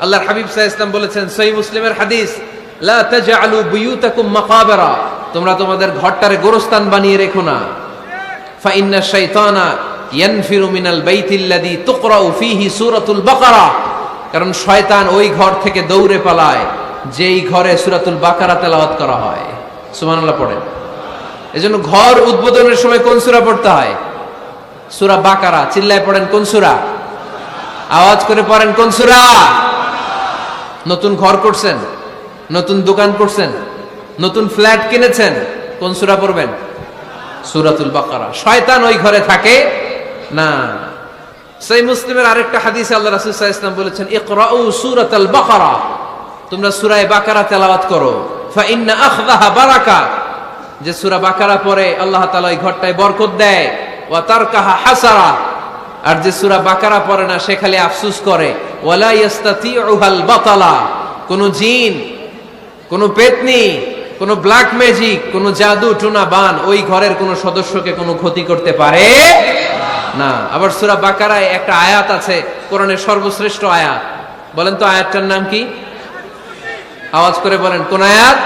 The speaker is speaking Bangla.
আল্লাহর হাবিব আলাইহি ইসলাম বলেছেন সহি মুসলিমের হাদিস তোমরা তোমাদের ঘরটারে গোরস্থান বানিয়ে রেখো না। বাকারা কারণ শয়তান ওই ঘর থেকে দৌড়ে পালায় ঘরে বাকারা তেলাওয়াত করা হয়। পড়েন। ঘর উদ্বোধনের সময় পড়তে হয়? সূরা বাকারা। চিল্লায় পড়েন কোন আওয়াজ করে পড়েন কোন সূরা? নতুন ঘর করছেন, নতুন দোকান করছেন, নতুন ফ্ল্যাট কিনেছেন, কোন সুরা পড়বেন? সুরাতুল বাকারা। শয়তান ওই ঘরে থাকে না। সেই মুসলিমের আরেকটা হাদিসে আল্লাহ রাসূল সাল্লাল্লাহু আলাইহি ওয়াসাল্লাম বলেছেন, ইকরাউ সূরাতাল বাকারা। তোমরা সূরা বাকারা তেলাওয়াত করো। ফা ইন্না আখযাহা বারাকা। যে সুরা বাকারা পড়ে, আল্লাহ তাআলা ওই ঘরটায় বরকত দেয়। ওয়া তারকাহা হাসারা। আর যে সুরা বাকারা পড়ে না, সে খালি আফসোস করে বাতালা কোন জিন, কোন পেতনি, কোন ব্ল্যাক ম্যাজিক, কোন জাদু টুনা বান ওই ঘরের কোন সদস্যকে কোনো ক্ষতি করতে পারে না। আবার সুরা বাকারায় একটা আয়াত আছে, কোরআনের সর্বশ্রেষ্ঠ আয়াত। বলেন তো আয়াতটার নাম কি? আওয়াজ করে বলেন, কোন আয়াত?